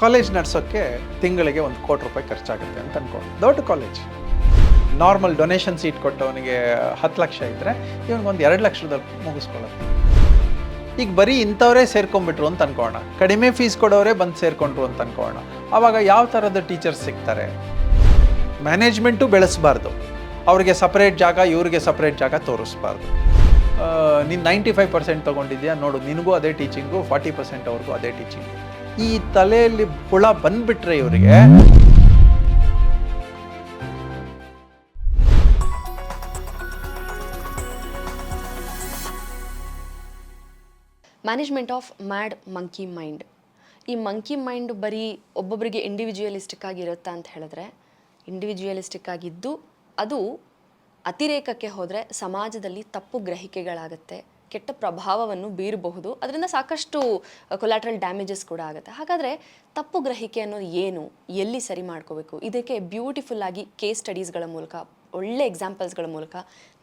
College ನಡೆಸೋಕ್ಕೆ ತಿಂಗಳಿಗೆ ಒಂದು ಕೋಟಿ ರೂಪಾಯಿ ಖರ್ಚಾಗುತ್ತೆ ಅಂತ ಅನ್ಕೊಂಡು. ದೊಡ್ಡ ಕಾಲೇಜ್. ನಾರ್ಮಲ್ ಡೊನೇಷನ್ ಸೀಟ್ ಕೊಟ್ಟವನಿಗೆ ಹತ್ತು ಲಕ್ಷ ಇದ್ದರೆ ಇವನಿಗೊಂದು ಎರಡು ಲಕ್ಷದಲ್ಲಿ ಮುಗಿಸ್ಕೊಳ್ಳೋದು. ಈಗ ಬರೀ ಇಂಥವರೇ ಸೇರ್ಕೊಂಡ್ಬಿಟ್ರು ಅಂತ ಅನ್ಕೋಣ ಕಡಿಮೆ ಫೀಸ್ ಕೊಡೋರೇ ಬಂದು ಸೇರ್ಕೊಂಡ್ರು ಅಂತ ಅನ್ಕೋಣ ಆವಾಗ ಯಾವ ಥರದ ಟೀಚರ್ಸ್ ಸಿಗ್ತಾರೆ? ಮ್ಯಾನೇಜ್ಮೆಂಟು ಬೆಳೆಸಬಾರ್ದು. ಅವ್ರಿಗೆ ಸಪ್ರೇಟ್ ಜಾಗ, ಇವ್ರಿಗೆ ಸಪ್ರೇಟ್ ಜಾಗ ತೋರಿಸ್ಬಾರ್ದು. ನೀನು ನೈಂಟಿ ಫೈವ್ ಪರ್ಸೆಂಟ್ ತೊಗೊಂಡಿದ್ಯಾ? ನೋಡು, ನಿನಗೂ ಅದೇ ಟೀಚಿಂಗು ಫಾರ್ಟಿ ಪರ್ಸೆಂಟ್ ಅವ್ರಿಗೂ ಅದೇ ಟೀಚಿಂಗು ಈ ತಲೆಯಲ್ಲಿ ಹುಳ ಬಂದ್ಬಿಟ್ರೆ ಇವರಿಗೆ. Management of mad monkey mind ಈ ಮಂಕಿ ಮೈಂಡ್ ಬರೀ ಒಬ್ಬೊಬ್ಬರಿಗೆ ಇಂಡಿವಿಜುವಲಿಸ್ಟಿಕ್ ಆಗಿರುತ್ತಾ ಅಂತ ಹೇಳಿದ್ರೆ ಇಂಡಿವಿಜುವಲಿಸ್ಟಿಕ್ ಆಗಿದ್ದು ಅದು ಅತಿರೇಕಕ್ಕೆ ಹೋದರೆ ಸಮಾಜದಲ್ಲಿ ತಪ್ಪು ಗ್ರಹಿಕೆಗಳಾಗುತ್ತೆ. ಕೆಟ್ಟ ಪ್ರಭಾವವನ್ನು ಬೀರಬಹುದು. ಅದರಿಂದ ಸಾಕಷ್ಟು ಕೊಲಾಟ್ರಲ್ ಡ್ಯಾಮೇಜಸ್ ಕೂಡ ಆಗುತ್ತೆ. ಹಾಗಾದರೆ ತಪ್ಪು ಗ್ರಹಿಕೆ ಅನ್ನೋದು ಏನು? ಎಲ್ಲಿ ಸರಿ ಮಾಡ್ಕೋಬೇಕು? ಇದಕ್ಕೆ ಬ್ಯೂಟಿಫುಲ್ ಆಗಿ ಕೇಸ್ ಸ್ಟಡೀಸ್ಗಳ ಮೂಲಕ, ಒಳ್ಳೆ ಎಕ್ಸಾಂಪಲ್ಸ್ಗಳ ಮೂಲಕ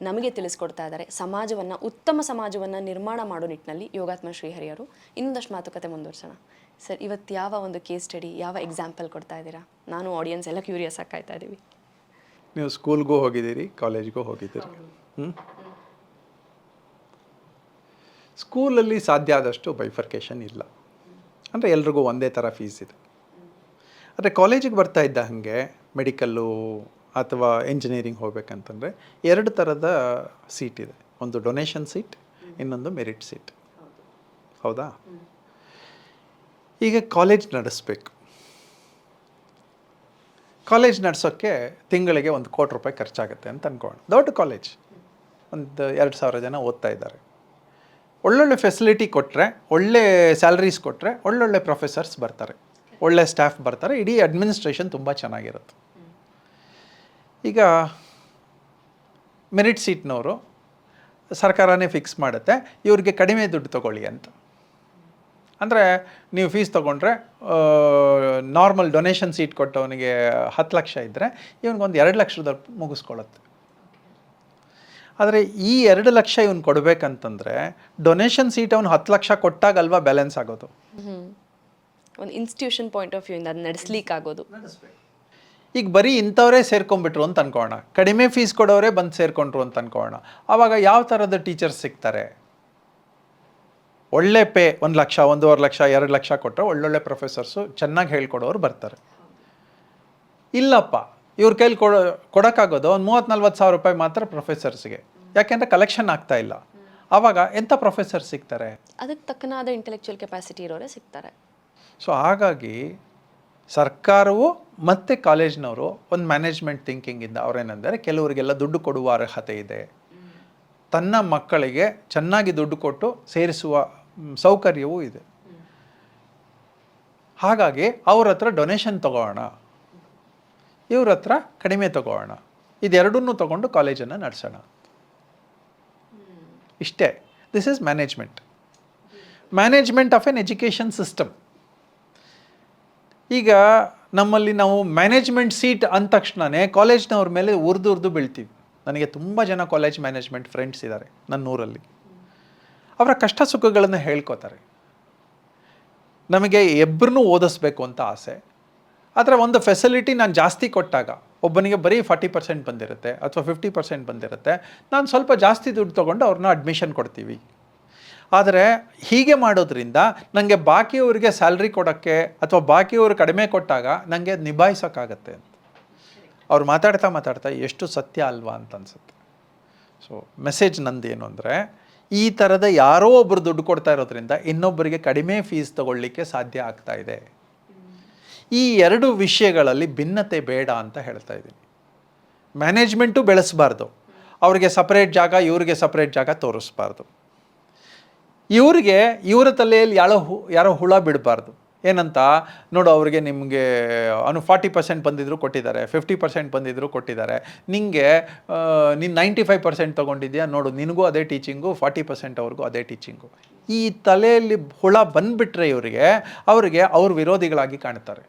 ನಮಗೆ ತಿಳಿಸ್ಕೊಡ್ತಾ ಇದ್ದಾರೆ. ಸಮಾಜವನ್ನು, ಉತ್ತಮ ಸಮಾಜವನ್ನು ನಿರ್ಮಾಣ ಮಾಡೋ ನಿಟ್ಟಿನಲ್ಲಿ ಯೋಗಾತ್ಮ ಶ್ರೀಹರಿಯವರು. ಇನ್ನೊಂದಷ್ಟು ಮಾತುಕತೆ ಮುಂದುವರ್ಸೋಣ. ಸರ್, ಇವತ್ತು ಯಾವ ಒಂದು ಕೇಸ್ ಸ್ಟಡಿ ಯಾವ ಎಕ್ಸಾಂಪಲ್ ಕೊಡ್ತಾ ಇದ್ದೀರಾ? ನಾನು ಆಡಿಯನ್ಸ್ ಎಲ್ಲ ಕ್ಯೂರಿಯಸ್ ಆಗಿ ಇದ್ದೀವಿ. ನೀವು ಸ್ಕೂಲ್ಗೂ ಹೋಗಿದ್ದೀರಿ ಕಾಲೇಜ್ಗೂ ಹೋಗಿದ್ದೀರಿ? ಹ್ಞೂ ಸ್ಕೂಲಲ್ಲಿ ಸಾಧ್ಯ ಆದಷ್ಟು ಬೈಫರ್ಕೇಷನ್ ಇಲ್ಲ. ಅಂದರೆ ಎಲ್ರಿಗೂ ಒಂದೇ ಥರ ಫೀಸ್ ಇದೆ. ಆದರೆ ಕಾಲೇಜಿಗೆ ಬರ್ತಾ ಇದ್ದ ಹಾಗೆ ಮೆಡಿಕಲ್ಲು ಅಥವಾ ಇಂಜಿನಿಯರಿಂಗ್ ಹೋಗ್ಬೇಕಂತಂದರೆ ಎರಡು ಥರದ ಸೀಟ್ ಇದೆ. ಒಂದು ಡೊನೇಷನ್ ಸೀಟ್ ಇನ್ನೊಂದು ಮೆರಿಟ್ ಸೀಟ್ ಹೌದಾ? ಈಗ ಕಾಲೇಜ್ ನಡೆಸ್ಬೇಕು. ಕಾಲೇಜ್ ನಡೆಸೋಕ್ಕೆ ತಿಂಗಳಿಗೆ ಒಂದು ಕೋಟಿ ರೂಪಾಯಿ ಖರ್ಚಾಗುತ್ತೆ ಅಂತ ಅಂದ್ಕೊಳ್ಳೋಣ ದೊಡ್ಡ ಕಾಲೇಜ್ ಒಂದು ಎರಡು ಸಾವಿರ ಜನ ಓದ್ತಾ ಇದ್ದಾರೆ. ಒಳ್ಳೊಳ್ಳೆ ಫೆಸಿಲಿಟಿ ಕೊಟ್ಟರೆ ಒಳ್ಳೆ ಸ್ಯಾಲ್ರೀಸ್ ಕೊಟ್ಟರೆ ಒಳ್ಳೊಳ್ಳೆ ಪ್ರೊಫೆಸರ್ಸ್ ಬರ್ತಾರೆ. ಒಳ್ಳೆ ಸ್ಟಾಫ್ ಬರ್ತಾರೆ. ಇಡೀ ಅಡ್ಮಿನಿಸ್ಟ್ರೇಷನ್ ತುಂಬ ಚೆನ್ನಾಗಿರುತ್ತೆ. ಈಗ ಮೆರಿಟ್ ಸೀಟ್ನವರು ಸರ್ಕಾರನೇ ಫಿಕ್ಸ್ ಮಾಡುತ್ತೆ. ಇವ್ರಿಗೆ ಕಡಿಮೆ ದುಡ್ಡು ತಗೊಳ್ಳಿ ಅಂತ. ಅಂದರೆ ನೀವು ಫೀಸ್ ತೊಗೊಂಡ್ರೆ ನಾರ್ಮಲ್ ಡೊನೇಷನ್ ಸೀಟ್ ಕೊಟ್ಟವನಿಗೆ ಹತ್ತು ಲಕ್ಷ ಇದ್ದರೆ ಇವನಿಗೊಂದು ಎರಡು ಲಕ್ಷದಲ್ಲಿ ಮುಗಿಸ್ಕೊಳ್ಳುತ್ತೆ ಆದರೆ ಈ ಎರಡು ಲಕ್ಷ ಇವನು ಕೊಡಬೇಕಂತಂದರೆ ಡೊನೇಷನ್ ಸೀಟ್ ಅವ್ನು ಹತ್ತು ಲಕ್ಷ ಕೊಟ್ಟಾಗಲ್ವಾ ಬ್ಯಾಲೆನ್ಸ್ ಆಗೋದು? ಒಂದು ಇನ್ಸ್ಟಿಟ್ಯೂಷನ್ ಪಾಯಿಂಟ್ ಆಫ್ ವ್ಯೂ ಇಂದ ಅದು ನಡೆಸ್ಲಿಕ್ಕೆ ಆಗೋದು. ಈಗ ಬರೀ ಇಂಥವರೇ ಸೇರ್ಕೊಂಡ್ಬಿಟ್ರು ಅಂತ ಅನ್ಕೋಣ. ಕಡಿಮೆ ಫೀಸ್ ಕೊಡೋರೇ ಬಂದು ಸೇರ್ಕೊಂಡ್ರು ಅಂತ ಅನ್ಕೋಣ. ಆವಾಗ ಯಾವ ಥರದ ಟೀಚರ್ಸ್ ಸಿಗ್ತಾರೆ? ಒಳ್ಳೆ ಪೇ ಒಂದು ಲಕ್ಷ ಒಂದೂವರೆ ಲಕ್ಷ ಎರಡು ಲಕ್ಷ ಕೊಟ್ಟರೆ ಒಳ್ಳೊಳ್ಳೆ ಪ್ರೊಫೆಸರ್ಸು ಚೆನ್ನಾಗಿ ಹೇಳ್ಕೊಡೋರು ಬರ್ತಾರೆ. ಇಲ್ಲಪ್ಪ. ಇವ್ರ ಕೈಲಿ ಕೊಡೋ ಕೊಡೋಕ್ಕಾಗೋದು ಒಂದು ಮೂವತ್ತು ನಲ್ವತ್ತು ಸಾವಿರ ರೂಪಾಯಿ ಮಾತ್ರ ಪ್ರೊಫೆಸರ್ಸ್ಗೆ. ಯಾಕೆಂದರೆ ಕಲೆಕ್ಷನ್ ಆಗ್ತಾ ಇಲ್ಲ. ಆವಾಗ ಎಂಥ ಪ್ರೊಫೆಸರ್ ಸಿಗ್ತಾರೆ? ಅದಕ್ಕೆ ತಕ್ಕನಾದ ಇಂಟೆಲೆಕ್ಚುಯಲ್ ಕೆಪಾಸಿಟಿ ಇರೋರೇ ಸಿಗ್ತಾರೆ. ಸೊ ಹಾಗಾಗಿ ಸರ್ಕಾರವು ಮತ್ತು ಕಾಲೇಜ್ನವರು ಒಂದು ಮ್ಯಾನೇಜ್ಮೆಂಟ್ ಥಿಂಕಿಂಗಿಂದ ಅವರೇನೆಂದರೆ ಕೆಲವರಿಗೆಲ್ಲ ದುಡ್ಡು ಕೊಡುವ ಅರ್ಹತೆ ಇದೆ. ತನ್ನ ಮಕ್ಕಳಿಗೆ ಚೆನ್ನಾಗಿ ದುಡ್ಡು ಕೊಟ್ಟು ಸೇರಿಸುವ ಸೌಕರ್ಯವೂ ಇದೆ. ಹಾಗಾಗಿ ಅವ್ರ ಹತ್ರ ಡೊನೇಷನ್ ತಗೋಣ. ಇವ್ರ ಹತ್ರ ಕಡಿಮೆ ತಗೋಣ. ಇದೆರಡನ್ನೂ ತಗೊಂಡು ಕಾಲೇಜನ್ನು ನಡೆಸೋಣ. ಇಷ್ಟೇ. This is management management of an education system ಈಗ ನಮ್ಮಲ್ಲಿ ನಾವು ಮ್ಯಾನೇಜ್ಮೆಂಟ್ ಸೀಟ್ ಅಂದ ತಕ್ಷಣವೇ ಕಾಲೇಜ್ನವ್ರ ಮೇಲೆ ಉರ್ದು ಉರ್ದು ಬೀಳ್ತೀವಿ. ನನಗೆ ತುಂಬ ಜನ ಕಾಲೇಜ್ ಮ್ಯಾನೇಜ್ಮೆಂಟ್ ಫ್ರೆಂಡ್ಸ್ ಇದ್ದಾರೆ ನನ್ನ ಊರಲ್ಲಿ ಅವರ ಕಷ್ಟ ಸುಖಗಳನ್ನು ಹೇಳ್ಕೋತಾರೆ. ನಮಗೆ ಇಬ್ಬರನ್ನೂ ಓದಿಸ್ಬೇಕು ಅಂತ ಆಸೆ. ಆದರೆ ಒಂದು ಫೆಸಿಲಿಟಿ ನಾನು ಜಾಸ್ತಿ ಕೊಟ್ಟಾಗ, ಒಬ್ಬನಿಗೆ ಬರೀ ಫಾರ್ಟಿ ಪರ್ಸೆಂಟ್ ಬಂದಿರುತ್ತೆ ಅಥವಾ ಫಿಫ್ಟಿ ಪರ್ಸೆಂಟ್ ಬಂದಿರುತ್ತೆ, ನಾನು ಸ್ವಲ್ಪ ಜಾಸ್ತಿ ದುಡ್ಡು ತೊಗೊಂಡು ಅವ್ರನ್ನ ಅಡ್ಮಿಷನ್ ಕೊಡ್ತೀವಿ. ಆದರೆ ಹೀಗೆ ಮಾಡೋದ್ರಿಂದ ನನಗೆ ಬಾಕಿಯವರಿಗೆ ಸ್ಯಾಲ್ರಿ ಕೊಡೋಕ್ಕೆ ಅಥವಾ ಬಾಕಿಯವರು ಕಡಿಮೆ ಕೊಟ್ಟಾಗ ನನಗೆ ನಿಭಾಯಿಸೋಕ್ಕಾಗತ್ತೆ ಅಂತ. ಅವ್ರು ಮಾತಾಡ್ತಾ ಮಾತಾಡ್ತಾ ಎಷ್ಟು ಸತ್ಯ ಅಲ್ವಾ ಅಂತ ಅನ್ಸುತ್ತೆ. ಸೊ ಮೆಸೇಜ್ ನಂದೇನು ಅಂದರೆ, ಈ ಥರದ ಯಾರೋ ಒಬ್ಬರು ದುಡ್ಡು ಕೊಡ್ತಾ ಇರೋದ್ರಿಂದ ಇನ್ನೊಬ್ಬರಿಗೆ ಕಡಿಮೆ ಫೀಸ್ ತಗೊಳ್ಳಿಕ್ಕೆ ಸಾಧ್ಯ ಆಗ್ತಾ ಇದೆ. ಈ ಎರಡು ವಿಷಯಗಳಲ್ಲಿ ಭಿನ್ನತೆ ಬೇಡ ಅಂತ ಹೇಳ್ತಾ ಇದ್ದೀನಿ. ಮ್ಯಾನೇಜ್ಮೆಂಟು ಬೆಳೆಸಬಾರ್ದು. ಅವ್ರಿಗೆ ಸಪ್ರೇಟ್ ಜಾಗ, ಇವ್ರಿಗೆ ಸಪ್ರೇಟ್ ಜಾಗ ತೋರಿಸ್ಬಾರ್ದು. ಇವರಿಗೆ ಇವರ ತಲೆಯಲ್ಲಿ ಯಾರೋ ಹು, ಯಾರೋ ಹುಳ ಬಿಡಬಾರ್ದು. ಏನಂತ? ನೋಡು, ಅವ್ರಿಗೆ ನಿಮಗೆ, ಅವನು ಫಾರ್ಟಿ ಪರ್ಸೆಂಟ್ ಬಂದಿದ್ರು ಕೊಟ್ಟಿದ್ದಾರೆ, ಫಿಫ್ಟಿ ಪರ್ಸೆಂಟ್ ಬಂದಿದ್ರು ಕೊಟ್ಟಿದ್ದಾರೆ. ನಿಮಗೆ ನೀನು ನೈಂಟಿ ಫೈವ್ ಪರ್ಸೆಂಟ್ ತೊಗೊಂಡಿದ್ಯಾ? ನೋಡು, ನಿನಗೂ ಅದೇ ಟೀಚಿಂಗು, ಫಾರ್ಟಿ ಪರ್ಸೆಂಟ್ ಅವ್ರಿಗೂ ಅದೇ ಟೀಚಿಂಗು. ಈ ತಲೆಯಲ್ಲಿ ಹುಳ ಬಂದುಬಿಟ್ರೆ ಇವರಿಗೆ, ಅವರಿಗೆ ಅವ್ರ ವಿರೋಧಿಗಳಾಗಿ ಕಾಣ್ತಾರೆ.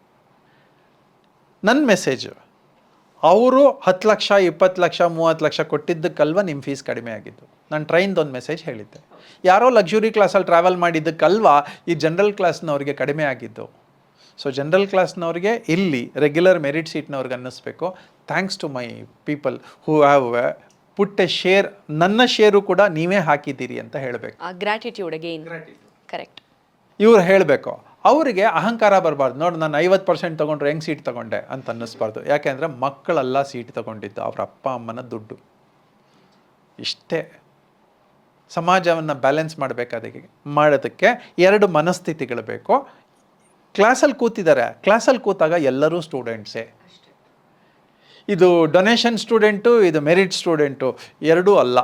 ನನ್ನ ಮೆಸೇಜು ಅವರು ಹತ್ತು ಲಕ್ಷ ಇಪ್ಪತ್ತು ಲಕ್ಷ ಮೂವತ್ತು ಲಕ್ಷ ಕೊಟ್ಟಿದ್ದಕ್ಕಲ್ವ ನಿಮ್ಮ ಫೀಸ್ ಕಡಿಮೆ ಆಗಿದ್ದು. ನಾನು ಟ್ರೈನ್ದೊಂದು ಮೆಸೇಜ್ ಹೇಳಿದ್ದೆ. ಯಾರೋ ಲಕ್ಸುರಿ ಕ್ಲಾಸಲ್ಲಿ ಟ್ರಾವೆಲ್ ಮಾಡಿದ್ದಕ್ಕಲ್ವ ಈ ಜನರಲ್ ಕ್ಲಾಸ್ನವ್ರಿಗೆ ಕಡಿಮೆ ಆಗಿದ್ದು. ಸೊ ಜನರಲ್ ಕ್ಲಾಸ್ನವ್ರಿಗೆ ಇಲ್ಲಿ ರೆಗ್ಯುಲರ್ ಮೆರಿಟ್ ಸೀಟ್ನವ್ರಿಗೆ ಅನ್ನಿಸ್ಬೇಕು. Thanks to my people who have put a share ನನ್ನ ಶೇರು ಕೂಡ ನೀವೇ ಹಾಕಿದ್ದೀರಿ ಅಂತ ಹೇಳಬೇಕು. ಗ್ರಾಟಿಟ್ಯೂಡ್ ಗ್ರ್ಯಾಟಿಟ್ಯೂಡ್ ಅಗೇನ್ ಕರೆಕ್ಟ್ ಇವ್ರು ಹೇಳಬೇಕು ಅವರಿಗೆ ಅಹಂಕಾರ ಬರಬಾರ್ದು. ನೋಡಿ, ನಾನು ಐವತ್ತು ಪರ್ಸೆಂಟ್ ತೊಗೊಂಡ್ರೆ ಹೆಂಗೆ ಸೀಟ್ ತೊಗೊಂಡೆ ಅಂತ ಅನ್ನಿಸ್ಬಾರ್ದು. ಯಾಕೆಂದರೆ ಮಕ್ಕಳೆಲ್ಲ ಸೀಟ್ ತೊಗೊಂಡಿದ್ದು ಅವ್ರ ಅಪ್ಪ, ಅಮ್ಮನ ದುಡ್ಡು. ಇಷ್ಟೇ. ಸಮಾಜವನ್ನು ಬ್ಯಾಲೆನ್ಸ್ ಮಾಡಬೇಕಾದಕ್ಕೆ, ಮಾಡೋದಕ್ಕೆ ಎರಡು ಮನಸ್ಥಿತಿಗಳು ಬೇಕು. ಕ್ಲಾಸಲ್ಲಿ ಕೂತಿದ್ದಾರೆ. ಕ್ಲಾಸಲ್ಲಿ ಕೂತಾಗ ಎಲ್ಲರೂ ಸ್ಟೂಡೆಂಟ್ಸೇ. ಇದು ಡೊನೇಷನ್ ಸ್ಟೂಡೆಂಟು, ಇದು ಮೆರಿಟ್ ಸ್ಟೂಡೆಂಟು, ಎರಡೂ ಅಲ್ಲ.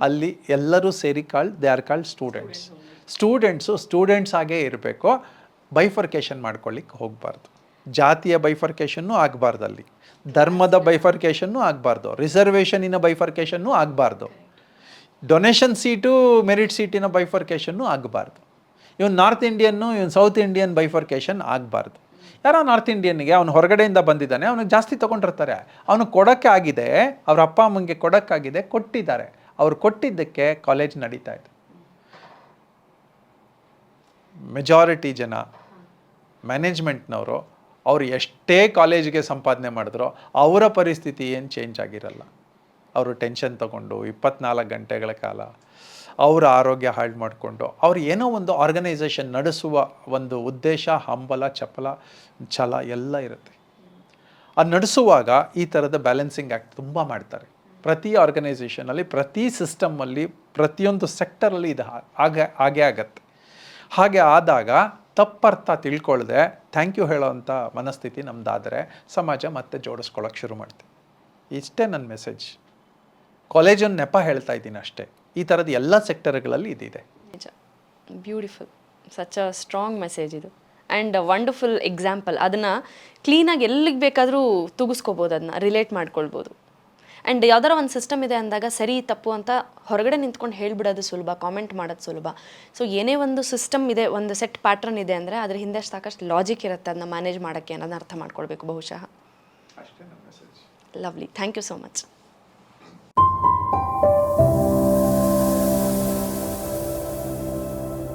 ಅಲ್ಲಿ ಎಲ್ಲರೂ ಸೇರಿ ಕಾಳ್, they are called students. Students students ಆಗೇ ಇರಬೇಕು. ಬೈಫರ್ಕೇಷನ್ ಮಾಡ್ಕೊಳ್ಳಿಕ್ಕೆ ಹೋಗಬಾರ್ದು. ಜಾತಿಯ ಬೈಫರ್ಕೇಷನ್ನು ಆಗಬಾರ್ದು ಅಲ್ಲಿ. ಧರ್ಮದ ಬೈಫರ್ಕೇಷನ್ನು ಆಗಬಾರ್ದು. ರಿಸರ್ವೇಷನಿನ ಬೈಫರ್ಕೇಷನ್ನು ಆಗಬಾರ್ದು. ಡೊನೇಷನ್ ಸೀಟು ಮೆರಿಟ್ ಸೀಟಿನ ಬೈಫರ್ಕೇಷನ್ನು ಆಗಬಾರ್ದು. ಇವನು ನಾರ್ತ್ ಇಂಡಿಯನ್ನು ಇವನು ಸೌತ್ ಇಂಡಿಯನ್ ಬೈಫರ್ಕೇಷನ್ ಆಗಬಾರ್ದು. ಯಾರೋ ನಾರ್ತ್ ಇಂಡಿಯನ್ಗೆ ಅವನು ಹೊರಗಡೆಯಿಂದ ಬಂದಿದ್ದಾನೆ, ಅವನಿಗೆ ಜಾಸ್ತಿ ತೊಗೊಂಡಿರ್ತಾರೆ. ಅವನು ಕೊಡೋಕ್ಕೆ ಆಗಿದೆ ಅವ್ರ ಅಪ್ಪ ಅಮ್ಮಂಗೆ ಕೊಡೋಕ್ಕಾಗಿದೆ, ಕೊಟ್ಟಿದ್ದಾರೆ. ಅವ್ರು ಕೊಟ್ಟಿದ್ದಕ್ಕೆ ಕಾಲೇಜ್ ನಡೀತಾ ಇದೆ. ಮೆಜಾರಿಟಿ ಜನ ಮ್ಯಾನೇಜ್ಮೆಂಟ್ನವರು ಅವರು ಎಷ್ಟೇ ಕಾಲೇಜಿಗೆ ಸಂಪಾದನೆ ಮಾಡಿದ್ರೋ ಅವರ ಪರಿಸ್ಥಿತಿ ಏನು ಚೇಂಜ್ ಆಗಿರಲ್ಲ. ಅವರು ಟೆನ್ಷನ್ ತಗೊಂಡು ಇಪ್ಪತ್ನಾಲ್ಕು ಗಂಟೆಗಳ ಕಾಲ ಅವರ ಆರೋಗ್ಯ ಹಾಳು ಮಾಡಿಕೊಂಡು ಅವ್ರು ಏನೋ ಒಂದು ಆರ್ಗನೈಸೇಷನ್ ನಡೆಸುವ ಒಂದು ಉದ್ದೇಶ, ಹಂಬಲ, ಚಪಲ, ಛಲ ಎಲ್ಲ ಇರುತ್ತೆ. ಅದು ನಡೆಸುವಾಗ ಈ ಥರದ ಬ್ಯಾಲೆನ್ಸಿಂಗ್ ಆ್ಯಕ್ಟ್ ತುಂಬ ಮಾಡ್ತಾರೆ. ಪ್ರತಿ ಆರ್ಗನೈಸೇಷನಲ್ಲಿ ಪ್ರತಿ ಸಿಸ್ಟಮಲ್ಲಿ ಪ್ರತಿಯೊಂದು ಸೆಕ್ಟರಲ್ಲಿ ಇದು ಆಗ, ಆಗೇ ಹಾಗೆ ಆಗತ್ತೆ. ಹಾಗೆ ಆದಾಗ ತಪ್ಪರ್ಥ ತಿಳ್ಕೊಳ್ಳದೆ ಥ್ಯಾಂಕ್ ಯು ಹೇಳೋವಂಥ ಮನಸ್ಥಿತಿ ನಮ್ಮದಾದರೆ ಸಮಾಜ ಮತ್ತೆ ಜೋಡಿಸ್ಕೊಳ್ಳೋಕೆ ಶುರು ಮಾಡ್ತೀವಿ ಇಷ್ಟೇ ನನ್ನ ಮೆಸೇಜ್. ಕಾಲೇಜನ್ನು ನೆಪ ಹೇಳ್ತಾ ಇದ್ದೀನಿ ಅಷ್ಟೇ. ಈ ಥರದ ಎಲ್ಲ ಸೆಕ್ಟರ್ಗಳಲ್ಲಿ ಇದಿದೆ. ನಿಜ. Beautiful such a strong message ಇದು. ಆ್ಯಂಡ್ ವಂಡರ್ಫುಲ್ ಎಕ್ಸಾಂಪಲ್ ಅದನ್ನು ಕ್ಲೀನಾಗಿ ಎಲ್ಲಿಗೆ ಬೇಕಾದರೂ ತುಗಿಸ್ಕೋಬೋದು, ಅದನ್ನ ರಿಲೇಟ್ ಮಾಡ್ಕೊಳ್ಬೋದು. ಆ್ಯಂಡ್ ಯಾವ್ದಾರ ಒಂದು ಸಿಸ್ಟಮ್ ಇದೆ ಅಂದಾಗ ಸರಿ ತಪ್ಪು ಅಂತ ಹೊರಗಡೆ ನಿಂತ್ಕೊಂಡು ಹೇಳಿಬಿಡೋದು ಸುಲಭ ಕಾಮೆಂಟ್ ಮಾಡೋದು ಸುಲಭ. ಸೊ ಏನೇ ಒಂದು ಸಿಸ್ಟಮ್ ಇದೆ ಒಂದು ಸೆಟ್ ಪ್ಯಾಟ್ರನ್ ಇದೆ ಅಂದರೆ ಅದ್ರ ಹಿಂದೆ ಸಾಕಷ್ಟು ಲಾಜಿಕ್ ಇರುತ್ತೆ ಅದನ್ನ ಮ್ಯಾನೇಜ್ ಮಾಡೋಕ್ಕೆ ಅನ್ನೋದನ್ನ ಅರ್ಥ ಮಾಡ್ಕೊಳ್ಬೇಕು ಬಹುಶಃ. Lovely thank you so much